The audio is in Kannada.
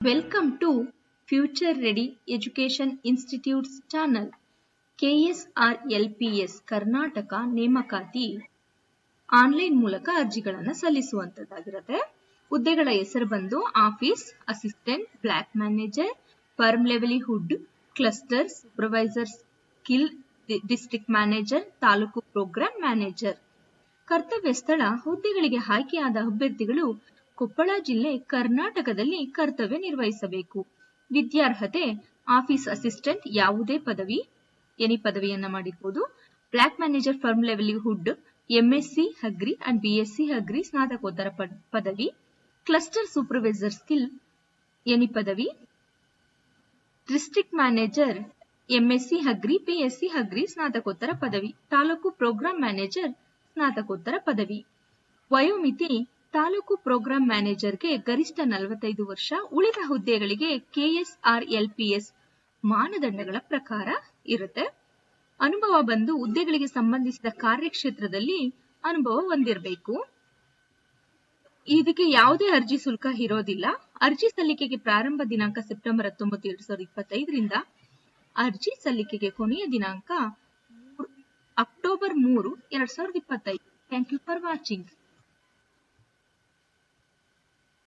Welcome to future ready Education institutes channel KSRLPS Karnataka ನೇಮಕಾತಿ ಆನ್ಲೈನ್ ಮೂಲಕ ಅರ್ಜಿಗಳನ್ನು ಸಲ್ಲಿಸುವಂತದ್ದಾಗಿರುತ್ತೆ. ಹುದ್ದೆಗಳ ಹೆಸರು ಬಂದು office assistant, block manager farm livelihood cluster supervisor skill district manager, taluk programme manager. ಕರ್ತವ್ಯ ಸ್ಥಳ ಹುದ್ದೆಗಳಿಗೆ ಆಯ್ಕೆಯಾದ ಅಭ್ಯರ್ಥಿಗಳು ಕೊಪ್ಪಳ ಜಿಲ್ಲೆ ಕರ್ನಾಟಕದಲ್ಲಿ ಕರ್ತವ್ಯ ನಿರ್ವಹಿಸಬೇಕು. ವಿದ್ಯಾರ್ಹತೆ, ಆಫೀಸ್ ಅಸಿಸ್ಟೆಂಟ್ ಯಾವುದೇ ಪದವಿ ಎನಿ ಪದವಿಯನ್ನ ಮಾಡಿರ್ಬೋದು. Block manager farm livelihood MSc agri and BSc agri ಸ್ನಾತಕೋತ್ತರ ಪದ್- ಪದವಿ. ಕ್ಲಸ್ಟರ್ ಸೂಪರ್ವೈಸರ್ ಸ್ಕಿಲ್ ಎನಿ ಪದವಿ. District manager MSc agri PSC agri ಸ್ನಾತಕೋತ್ತರ ಪದವಿ. ತಾಲೂಕು ಪ್ರೋಗ್ರಾಂ ಮ್ಯಾನೇಜರ್, ಸ್ನಾತಕೋತ್ತರ ಪದವಿ. ವಯೋಮಿತಿ ತಾಲೂಕು ಪ್ರೋಗ್ರಾಂ ಮ್ಯಾನೇಜರ್ಗೆ ಗರಿಷ್ಠ ನಲವತ್ತೈದು ವರ್ಷ, ಉಳಿದ ಹುದ್ದೆಗಳಿಗೆ ಕೆಎಸ್ಆರ್ಎಲ್ಪಿಎಸ್ ಮಾನದಂಡಗಳ ಪ್ರಕಾರ ಇರುತ್ತೆ. ಅನುಭವ ಬಂದು ಹುದ್ದೆಗಳಿಗೆ ಸಂಬಂಧಿಸಿದ ಕಾರ್ಯಕ್ಷೇತ್ರದಲ್ಲಿ ಅನುಭವ ಹೊಂದಿರಬೇಕು. ಇದಕ್ಕೆ ಯಾವುದೇ ಅರ್ಜಿ ಶುಲ್ಕ ಇರೋದಿಲ್ಲ. ಅರ್ಜಿ ಸಲ್ಲಿಕೆಗೆ ಪ್ರಾರಂಭ ದಿನಾಂಕ ಸೆಪ್ಟೆಂಬರ್ ಹತ್ತೊಂಬತ್ತು ಎರಡ್ ಸಾವಿರದ ಇಪ್ಪತ್ತೈದರಿಂದ ಅರ್ಜಿ ಸಲ್ಲಿಕೆಗೆ ಕೊನೆಯ ದಿನಾಂಕ ಅಕ್ಟೋಬರ್ ಮೂರು, ಎರಡ್ ಸಾವಿರದ ಇಪ್ಪತ್ತೈದು. Thank you for watching